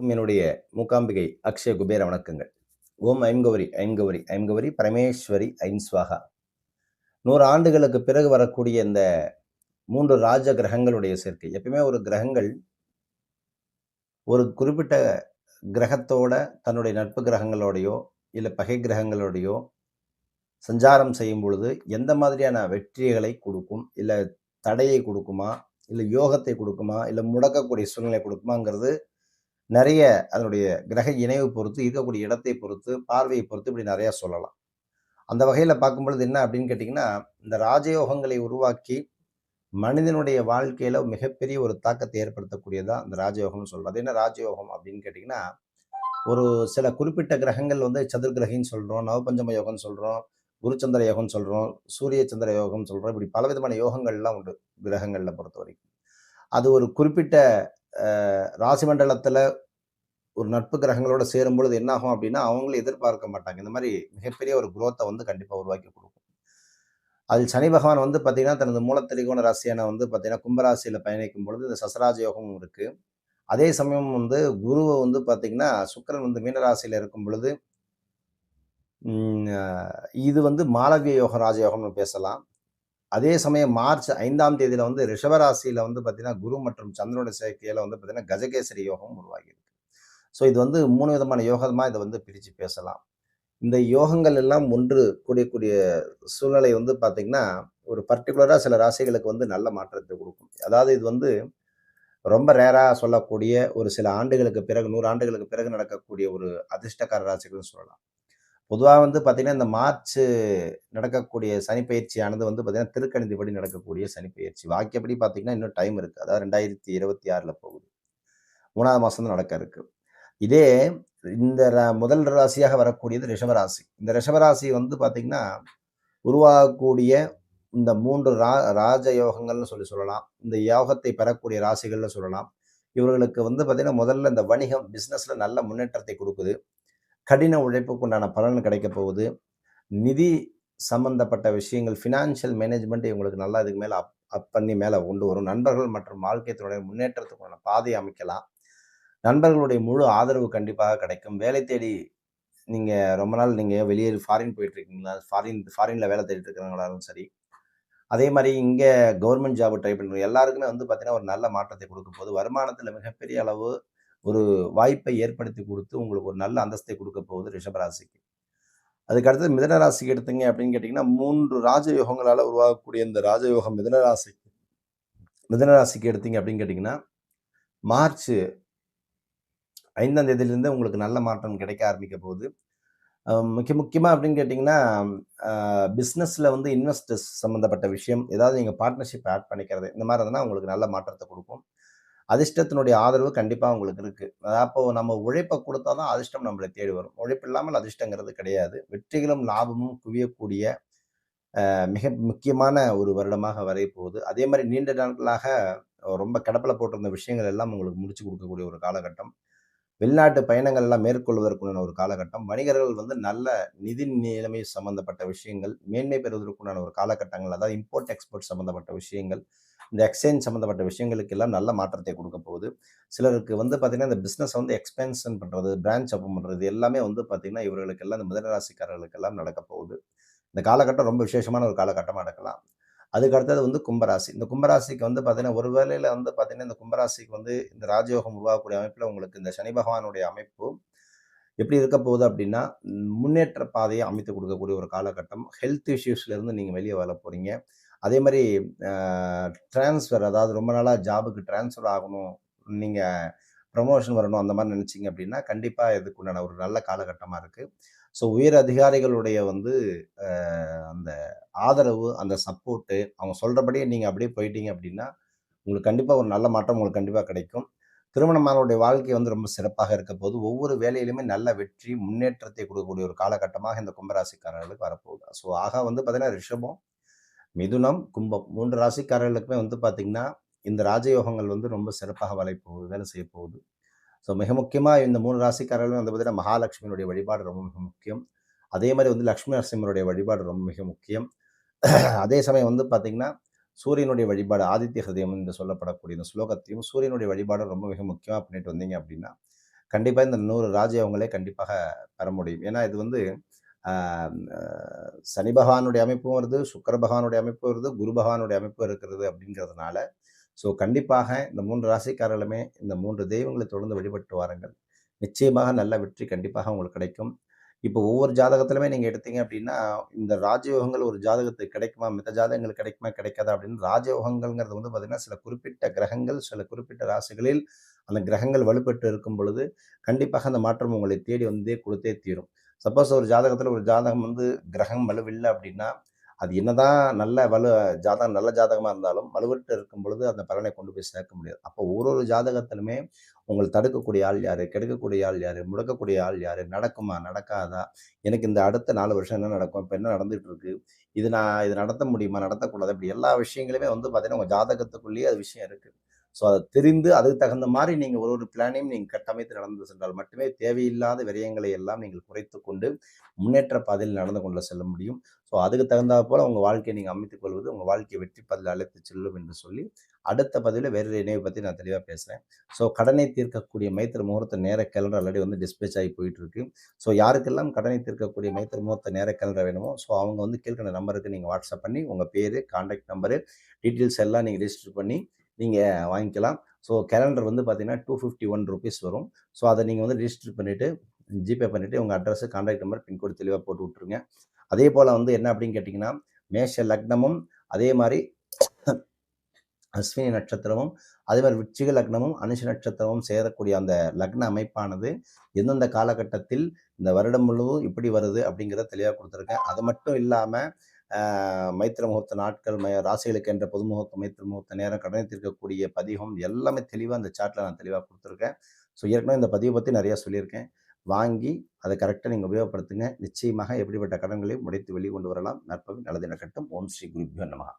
அனைவருக்கும் என்னுடைய மூகாம்பிகை அக்ஷய குபேர வணக்கங்கள். ஓம் ஐம்கௌரி ஐம்கௌரி ஐம்கௌரி பரமேஸ்வரி ஐன்ஸ்வாகா நூறு ஆண்டுகளுக்கு பிறகு வரக்கூடிய இந்த மூன்று ராஜ கிரகங்களுடைய சேர்க்கை. எப்பயுமே ஒரு கிரகங்கள் ஒரு குறிப்பிட்ட கிரகத்தோட தன்னுடைய நட்பு கிரகங்களோடையோ இல்லை பகை கிரகங்களோடையோ சஞ்சாரம் செய்யும் பொழுது எந்த மாதிரியான வெற்றிகளை கொடுக்கும் இல்லை தடையை கொடுக்குமா இல்லை யோகத்தை கொடுக்குமா இல்லை முடக்கக்கூடிய சூழ்நிலை கொடுக்குமாங்கிறது நிறைய அதனுடைய கிரக இணைவு பொறுத்து இருக்கக்கூடிய இடத்தை பொறுத்து பார்வையை பொறுத்து இப்படி நிறையா சொல்லலாம். அந்த வகையில் பார்க்கும் பொழுது என்ன அப்படின்னு கேட்டிங்கன்னா இந்த ராஜயோகங்களை உருவாக்கி மனிதனுடைய வாழ்க்கையில் மிகப்பெரிய ஒரு தாக்கத்தை ஏற்படுத்தக்கூடியதான் இந்த ராஜயோகம்னு சொல்கிறது அது என்ன ராஜயோகம் அப்படின்னு கேட்டிங்கன்னா ஒரு சில குறிப்பிட்ட கிரகங்கள் வந்து சதுர் கிரகின்னு சொல்கிறோம் நவபஞ்சம யோகம்னு சொல்கிறோம் குருச்சந்திர யோகம்னு சொல்கிறோம் சூரிய சந்திர யோகம்னு சொல்கிறோம் இப்படி பலவிதமான யோகங்கள்லாம் உண்டு கிரகங்களில் பொறுத்த வரைக்கும் அது ஒரு குறிப்பிட்ட ராசி மண்டலத்தில் ஒரு நட்பு கிரகங்களோட சேரும் பொழுது என்னாகும் அப்படின்னா அவங்களும் எதிர்பார்க்க மாட்டாங்க. இந்த மாதிரி மிகப்பெரிய ஒரு குரோத்தை வந்து கண்டிப்பாக உருவாக்கி கொடுக்கும். அதில் சனி பகவான் வந்து பார்த்தீங்கன்னா தனது மூலத்திரிகோண ராசியான வந்து பார்த்தீங்கன்னா கும்பராசியில் பயணிக்கும் பொழுது இந்த சசராஜ யோகமும் இருக்குது அதே சமயம் வந்து குருவை வந்து பார்த்திங்கன்னா சுக்கரன் வந்து மீனராசியில் இருக்கும் பொழுது இது வந்து மாளவிய யோகம் ராஜயோகம்னு பேசலாம். அதே சமயம் மார்ச் ஐந்தாம் தேதியில் வந்து ரிஷபராசியில் வந்து பார்த்தீங்கன்னா குரு மற்றும் சந்திரனுடைய சேர்க்கையில் வந்து பார்த்தீங்கன்னா கஜகேசரி யோகம் உருவாகியிருக்கு ஸோ இது வந்து மூணு விதமான யோகமாக இதை வந்து பிரித்து பேசலாம். இந்த யோகங்கள் எல்லாம் ஒன்று கூடியக்கூடிய சூழ்நிலை வந்து பார்த்திங்கன்னா ஒரு பர்டிகுலராக சில ராசிகளுக்கு வந்து நல்ல மாற்றத்தை கொடுக்கும். அதாவது இது வந்து ரொம்ப ரேராக சொல்லக்கூடிய ஒரு சில ஆண்டுகளுக்கு பிறகு நூறு ஆண்டுகளுக்கு பிறகு நடக்கக்கூடிய ஒரு அதிர்ஷ்டக்கார ராசிகள்னு சொல்லலாம். பொதுவாக வந்து பார்த்திங்கன்னா இந்த மார்ச் நடக்கக்கூடிய சனிப்பயிற்சியானது வந்து பார்த்திங்கன்னா திருக்கணிதிப்படி நடக்கக்கூடிய சனிப்பயிற்சி வாக்கியப்படி பார்த்திங்கன்னா இன்னும் டைம் இருக்குது அதாவது ரெண்டாயிரத்தி இருபத்தி ஆறில் போகுது. மூணாவது மாதம் தான் நடக்க இருக்குது இதே இந்த முதல் ராசியாக வரக்கூடியது ரிஷபராசி. இந்த ரிஷபராசி வந்து பார்த்திங்கன்னா உருவாகக்கூடிய இந்த மூன்று ரா ராஜ யோகங்கள்னு சொல்லி சொல்லலாம். இந்த யோகத்தை பெறக்கூடிய ராசிகள்னு சொல்லலாம். இவர்களுக்கு வந்து பார்த்திங்கன்னா முதல்ல இந்த வணிகம் பிஸ்னஸில் நல்ல முன்னேற்றத்தை கொடுக்குது. கடின உழைப்புக்கு உண்டான பலன் கிடைக்க போகுது. நிதி சம்பந்தப்பட்ட விஷயங்கள் ஃபினான்ஷியல் மேனேஜ்மெண்ட் இவங்களுக்கு நல்லா இதுக்கு மேலே அப் அப் பண்ணி மேலே கொண்டு வரும். நண்பர்கள் மற்றும் வாழ்க்கையத்தினுடைய முன்னேற்றத்துக்குள்ள பாதையை அமைக்கலாம். நண்பர்களுடைய முழு ஆதரவு கண்டிப்பாக கிடைக்கும். வேலை தேடி நீங்கள் ரொம்ப நாள் நீங்கள் வெளியே ஃபாரின் போயிட்டுருக்கீங்களா? ஃபாரின் ஃபாரினில் வேலை தேடிட்டு இருக்கிறவங்களாலும் சரி. அதே மாதிரி இங்கே கவர்மெண்ட் ஜாப் ட்ரை பண்ணுறோம் எல்லாருக்குமே வந்து பார்த்திங்கன்னா ஒரு நல்ல மாற்றத்தை கொடுக்கும் போது வருமானத்தில் மிகப்பெரிய அளவு ஒரு வாய்ப்பை ஏற்படுத்தி கொடுத்து உங்களுக்கு ஒரு நல்ல அந்தஸ்தை கொடுக்க போகுது ரிஷபராசிக்கு அதுக்கு அடுத்தது மிதனராசிக்கு எடுத்தீங்க அப்படின்னு கேட்டிங்கன்னா மூன்று ராஜயோகங்களால் உருவாகக்கூடிய இந்த ராஜயோகம் மிதனராசிக்கு மிதனராசிக்கு எடுத்தீங்க அப்படின்னு கேட்டிங்கன்னா மார்ச் ஐந்தாம் தேதியிலேருந்து உங்களுக்கு நல்ல மாற்றம் கிடைக்க ஆரம்பிக்க போகுது. முக்கிய முக்கியமாக அப்படின்னு கேட்டிங்கன்னா பிஸ்னஸில் வந்து இன்வெஸ்டர்ஸ் சம்மந்தப்பட்ட விஷயம் ஏதாவது நீங்கள் பார்ட்னர்ஷிப் ஆட் பண்ணிக்கிறது இந்த மாதிரி இருந்தால் உங்களுக்கு நல்ல மாற்றத்தை கொடுக்கும். அதிர்ஷ்டத்தினுடைய ஆதரவு கண்டிப்பாக உங்களுக்கு இருக்குது அப்போது நம்ம உழைப்பை கொடுத்தா தான் அதிர்ஷ்டம் நம்மளை தேடி வரும். உழைப்பு இல்லாமல் அதிர்ஷ்டங்கிறது கிடையாது. வெற்றிகளும் லாபமும் குவியக்கூடிய மிக முக்கியமான ஒரு வருடமாக வரைய போகுது. அதே மாதிரி நீண்ட நாட்களாக ரொம்ப கடப்பில் போட்டிருந்த விஷயங்கள் எல்லாம் உங்களுக்கு முடிச்சு கொடுக்கக்கூடிய ஒரு காலகட்டம். வெளிநாட்டு பயணங்கள் எல்லாம் மேற்கொள்வதற்குண்டான ஒரு காலகட்டம். வணிகர்கள் வந்து நல்ல நிதி நிலைமை சம்பந்தப்பட்ட விஷயங்கள் மேன்மை பெறுவதற்குண்டான ஒரு காலகட்டங்கள் அதாவது இம்போர்ட் எக்ஸ்போர்ட் சம்பந்தப்பட்ட விஷயங்கள் இந்த எக்ஸ்சேஞ்ச் சம்மந்தப்பட்ட விஷயங்களுக்கு எல்லாம் நல்ல மாற்றத்தை கொடுக்க போகுது. சிலருக்கு வந்து பார்த்திங்கன்னா இந்த பிஸ்னஸ் வந்து எக்ஸ்பென்ஷன் பண்ணுறது பிரான்ச் ஓப்பன் பண்ணுறது எல்லாமே வந்து பார்த்திங்கன்னா இவர்களுக்கெல்லாம் இந்த முதலராசிக்காரர்களுக்கெல்லாம் நடக்க போகுது. இந்த காலகட்டம் ரொம்ப விசேஷமான ஒரு காலகட்டமாக நடக்கலாம். அதுக்கு அடுத்தது வந்து கும்பராசி. இந்த கும்பராசிக்கு வந்து பார்த்தீங்கன்னா ஒரு வேளையில் வந்து பார்த்தீங்கன்னா இந்த கும்பராசிக்கு வந்து இந்த ராஜயோகம் உருவாகக்கூடிய அமைப்பில் உங்களுக்கு இந்த சனி பகவானுடைய அமைப்பு எப்படி இருக்க போகுது அப்படின்னா முன்னேற்ற பாதையை அமைத்து கொடுக்கக்கூடிய ஒரு காலகட்டம். ஹெல்த் இஷ்யூஸ்லேருந்து நீங்கள் வெளியே வர போகிறீங்க அதே மாதிரி ட்ரான்ஸ்ஃபர் அதாவது ரொம்ப நாளாக ஜாபுக்கு ட்ரான்ஸ்ஃபர் ஆகணும் நீங்கள் ப்ரமோஷன் வரணும் அந்த மாதிரி நினச்சிங்க அப்படின்னா கண்டிப்பாக இதுக்கு உண்டான ஒரு நல்ல காலகட்டமாக இருக்குது ஸோ உயர் அதிகாரிகளுடைய வந்து அந்த ஆதரவு அந்த சப்போர்ட்டு அவங்க சொல்கிறபடியே நீங்கள் அப்படியே போயிட்டீங்க அப்படின்னா உங்களுக்கு கண்டிப்பாக ஒரு நல்ல மாற்றம் உங்களுக்கு கண்டிப்பாக கிடைக்கும். திருமணமானவருடைய வாழ்க்கை வந்து ரொம்ப சிறப்பாக இருக்க போது ஒவ்வொரு வேலையிலுமே நல்ல வெற்றி முன்னேற்றத்தை கொடுக்கக்கூடிய ஒரு காலகட்டமாக இந்த கும்பராசிக்காரர்களுக்கு வரப்போகுது. ஸோ ஆக வந்து பார்த்தீங்கன்னா ரிஷபம் மிதுனம் கும்பம் மூன்று ராசிக்காரர்களுக்குமே வந்து பார்த்திங்கன்னா இந்த ராஜயோகங்கள் வந்து ரொம்ப சிறப்பாக வலை போகுது வேலை செய்ய போகுது. ஸோ மிக முக்கியமாக இந்த மூணு ராசிக்காரர்களும் வந்து பார்த்தீங்கன்னா மகாலட்சுமியினுடைய வழிபாடு ரொம்ப மிக முக்கியம். அதே மாதிரி வந்து லக்ஷ்மி நரசிம்மருடைய வழிபாடு ரொம்ப மிக முக்கியம். அதே சமயம் வந்து பார்த்திங்கன்னா சூரியனுடைய வழிபாடு ஆதித்ய ஹிருதயம் என்று சொல்லப்படக்கூடிய இந்த ஸ்லோகத்தையும் சூரியனுடைய வழிபாடு ரொம்ப மிக முக்கியமாக பண்ணிட்டு வந்தீங்க அப்படின்னா கண்டிப்பாக இந்த நூறு ராஜயோகங்களே கண்டிப்பாக பெற முடியும். ஏன்னா இது வந்து சனி பகவானுடைய அமைப்பும் வருது, சுக்கர பகவானுடைய அமைப்பு வருது, குரு பகவானுடைய அமைப்பு இருக்கிறது அப்படிங்கிறதுனால, ஸோ கண்டிப்பாக இந்த மூன்று ராசிக்காரர்களுமே இந்த மூன்று தெய்வங்களை தொடர்ந்து வழிபட்டு வாருங்கள். நிச்சயமாக நல்ல வெற்றி கண்டிப்பாக உங்களுக்கு கிடைக்கும். இப்போ ஒவ்வொரு ஜாதகத்திலுமே நீங்கள் எடுத்தீங்க அப்படின்னா, இந்த ராஜயோகங்கள் ஒரு ஜாதகத்துக்கு கிடைக்குமா? மித்த ஜாதகங்கள் கிடைக்குமா? கிடைக்காதா? அப்படின்னு ராஜயோகங்கள்ங்கிறது வந்து பார்த்திங்கன்னா சில குறிப்பிட்ட கிரகங்கள், சில குறிப்பிட்ட ராசிகளில் அந்த கிரகங்கள் வலுப்பெற்று இருக்கும் பொழுது, கண்டிப்பாக அந்த மாற்றம் உங்களை தேடி வந்தே கொடுத்தே தீரும். சப்போஸ் ஒரு ஜாதகத்தில் ஒரு ஜாதகம் வந்து கிரகம் வலுவில்லை அப்படின்னா, அது என்னதான் நல்ல வலு ஜாதகம் நல்ல ஜாதகமாக இருந்தாலும், வலுவற்று இருக்கும் பொழுது அந்த பலனை கொண்டு போய் சேர்க்க முடியாது. அப்போ ஒரு ஒரு ஜாதகத்திலுமே உங்களை தடுக்கக்கூடிய ஆள் யார் கெடுக்கக்கூடிய ஆள் யார் முடக்கக்கூடிய ஆள் யார் நடக்குமா? நடக்காதா? எனக்கு இந்த அடுத்த நாலு வருஷம் என்ன நடக்கும்? இப்போ என்ன நடந்துகிட்ருக்கு இருக்கு? இது நான் இது நடத்த முடியுமா? நடத்தக்கூடாது இப்படி எல்லா விஷயங்களுமே வந்து பார்த்தீங்கன்னா, உங்கள் ஜாதகத்துக்குள்ளேயே அது விஷயம் இருக்குது ஸோ அதை தெரிந்து அதுக்கு தகுந்த மாதிரி நீங்கள் ஒரு ஒரு பிளானையும் நீங்கள் கட்டமைத்து நடந்து சென்றால் மட்டுமே தேவையில்லாத விரயங்களை எல்லாம் நீங்கள் குறைத்து கொண்டு, முன்னேற்ற பாதையில் நடந்து கொண்டு செல்ல முடியும். ஸோ அதுக்கு தகுந்தாற்போல உங்கள் வாழ்க்கையை நீங்கள் அமைத்துக் கொள்வது, உங்கள் வாழ்க்கையை வெற்றி பதில் அழைத்து செல்லும் என்று சொல்லி, அடுத்த பதிவில் வேறு இணைவை பற்றி நான் தெளிவாக பேசுகிறேன் ஸோ கடனை தீர்க்கக்கூடிய மைத்திர முகூர்த்த நேர கேலண்டர் ஆல்ரெடி வந்து டிஸ்பேச் ஆகி போயிட்டு இருக்கு. ஸோ யாருக்கெல்லாம் கடனை தீர்க்கக்கூடிய மைத்திர முகூர்த்த நேர கேலண்டர் வேணுமோ, ஸோ அவங்க வந்து கீழ்க்கண்ட நம்பருக்கு நீங்கள் வாட்ஸ்அப் பண்ணி, உங்கள் பேர் கான்டாக்ட் நம்பரு, டீட்டெயில்ஸ் எல்லாம் நீங்கள் ரிஜிஸ்டர் பண்ணி, நீங்கள் வாங்கிக்கலாம். ஸோ கேலண்டர் வந்து பார்த்தீங்கன்னா, ₹251 வரும். ஸோ அதை நீங்கள் வந்து ரிஜிஸ்டர் பண்ணிவிட்டு ஜிபே பண்ணிவிட்டு உங்கள் அட்ரஸ், கான்டாக்ட் நம்பர், பின்கோடு தெளிவாக போட்டு விட்டுருங்க. அதே போல் வந்து என்ன அப்படின்னு கேட்டிங்கன்னா மேஷ லக்னமும், அதே மாதிரி அஸ்வினி நட்சத்திரமும், அதே மாதிரி விச்சிக லக்னமும், அனுஷ நட்சத்திரமும் சேரக்கூடிய அந்த லக்ன அமைப்பானது, எந்தெந்த காலகட்டத்தில் இந்த வருடம் முழுவதும் எப்படி வருது அப்படிங்கிறத தெளிவாக கொடுத்துருக்கேன் அது மட்டும் இல்லாமல் மைத்திர முகூர்த்த நாட்கள், ம ராசிகளுக்கு என்ற பொது முகூர்த்த மைத்திர முகூர்த்த நேரம், கடனை தீர்க்கக்கூடிய பதிகம் எல்லாமே தெளிவாக அந்த சாட்டில் நான் தெளிவாக கொடுத்துருக்கேன் ஸோ ஏற்கனவே இந்த பதிவை பற்றி நிறையா சொல்லியிருக்கேன். வாங்கி அதை கரெக்டாக நீங்கள் உபயோகப்படுத்துங்க. நிச்சயமாக எப்படிப்பட்ட கடன்களையும் முடித்து வெளிக்கொண்டு வரலாம். நற்பவி நல்லது நடக்கட்டும். ஓம் ஸ்ரீ குருபியோ நமகா